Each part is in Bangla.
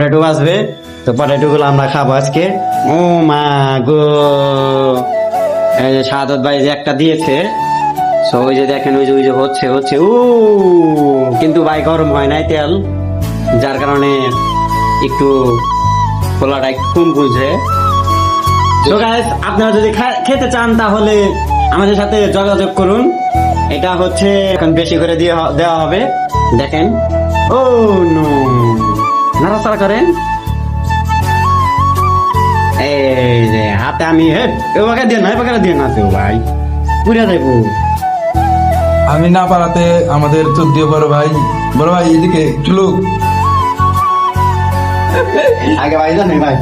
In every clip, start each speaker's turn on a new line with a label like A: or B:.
A: পটেটো আসবে তো পটেটো গুলো আমরা খাব আজকে। ও মা গো। এই যে সাদত ভাই যে একটা দিয়েছে। সো ওই যে দেখেন, ওই যে ওই যে হচ্ছে হচ্ছে ও কিন্তু ভাই গরম হয় নাই তেল। যার কারণে একটু খোলাটা কম বুঝে গাইস আপনারা যদি খেতে চান, তাহলে আমাদের সাথে যোগাযোগ করুন। এটা হচ্ছে, এখন বেশি করে দিয়ে দেওয়া হবে। দেখেন। Oh, no. নাড়াচাড়া করেন। এই যে হাতে আমি হেট এ বাকা দিয়ে না এ বাকা দিয়ে না তো ভাই। পুরা যাইবো
B: আমি না পারাতে আমাদের চোদ্দীয় বড় ভাই। বড় ভাই এদিকে চলো
A: আগে ভাই জানে ভাই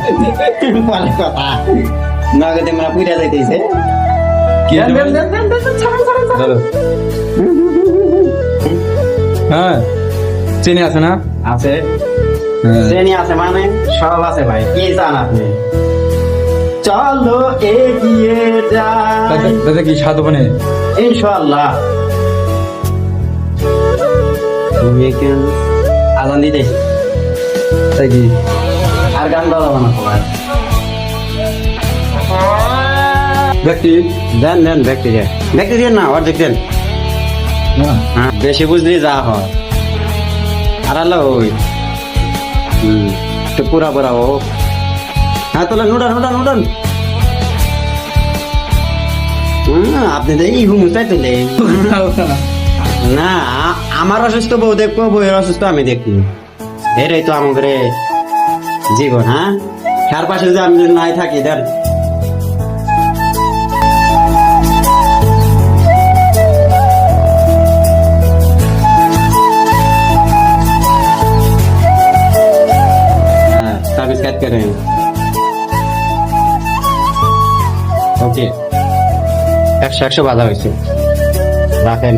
A: পরে কথা। নগদে আমরা পুরা যাইতেছে
B: কি? হ্যাঁ। চিনি আছে না?
A: আছে। শ্রেণি আছে মানে? সব আছে ভাই কি চান আপনি? চলো এগিয়ে যাই।
B: দাদা- কি স্বাদ বনে
A: ইনশাআল্লাহ। আজান দিতে।
B: তাই কি?
A: আর গান বাজাবো না সবাই
B: ব্যক্তি?
A: দেন দেন ব্যক্তি দেন। ব্যক্তি দেন না অর্ধেক দেন। হ্যাঁ বেশি বুঝলি যা হয়। আর আল্লাহ ওই হুম, একটু পুরা পুরা ও হ্যাঁ তোলে নুডান নুডান নুডান আপনি দেখি ঘুমুটাই তোলে না, আমার অসুস্থ বউ দেখব, বউয়ের অসুস্থ আমি দেখব। এটাই তো আমাদের জীবন হ্যাঁ? তার পাশে যদি আমি নাই থাকি, দেন। ওকে একশো একশো বাধা হয়েছে রাখেন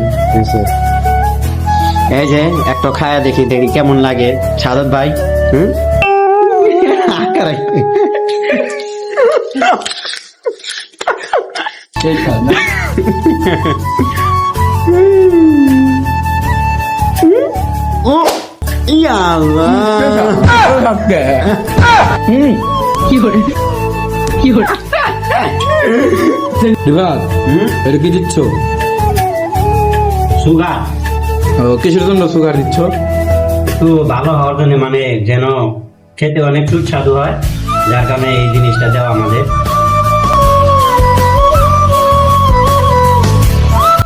A: এই যে একটা খায়া দেখি দেখি কেমন লাগে সাদত ভাই হুম আকারে।
B: এই খা, না?
A: ও ইয়াল্লাহ
B: আজকে। দিবাদ, এটা কি দিচ্ছ?
A: সুগার
B: ও, কিসের জন্য সুগার দিচ্ছ?
A: একটু ভালো হওয়ার জন্য মানে যেন খেতে অনেক সুস্বাদু হয় যার কারণে এই জিনিসটা দেওয়া আমাদের।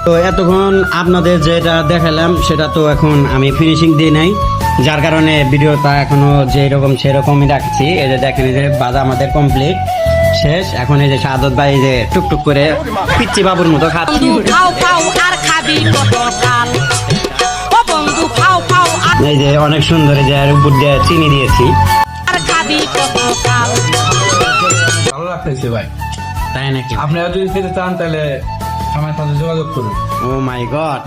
A: তো এতক্ষণ আপনাদের যেটা দেখালাম সেটা তো এখন আমি ফিনিশিং দিই নাই। যার কারণে ভিডিওটা এখনও যেরকম সেরকমই রাখছি। এই যে দেখেন যে বাজা আমাদের কমপ্লিট শেষ। এখন এই যে সাদত ভাই যে টুকটুক করে পিচ্ছি বাবুর মতো খাচ্ছি।
C: খাও খাও আর খাবি কতকাল ও বন্ধু খাও খাও আর
A: এই যে অনেক সুন্দর যে এর উপর দিয়ে চিনি দিয়েছি।
C: খাবি
B: ভালো লাগতেছে ভাই।
A: তাই নাকি?
B: আপনারা যদি খেতে চান তাহলে আমার সাথে যোগাযোগ করুন।
A: ও মাই গড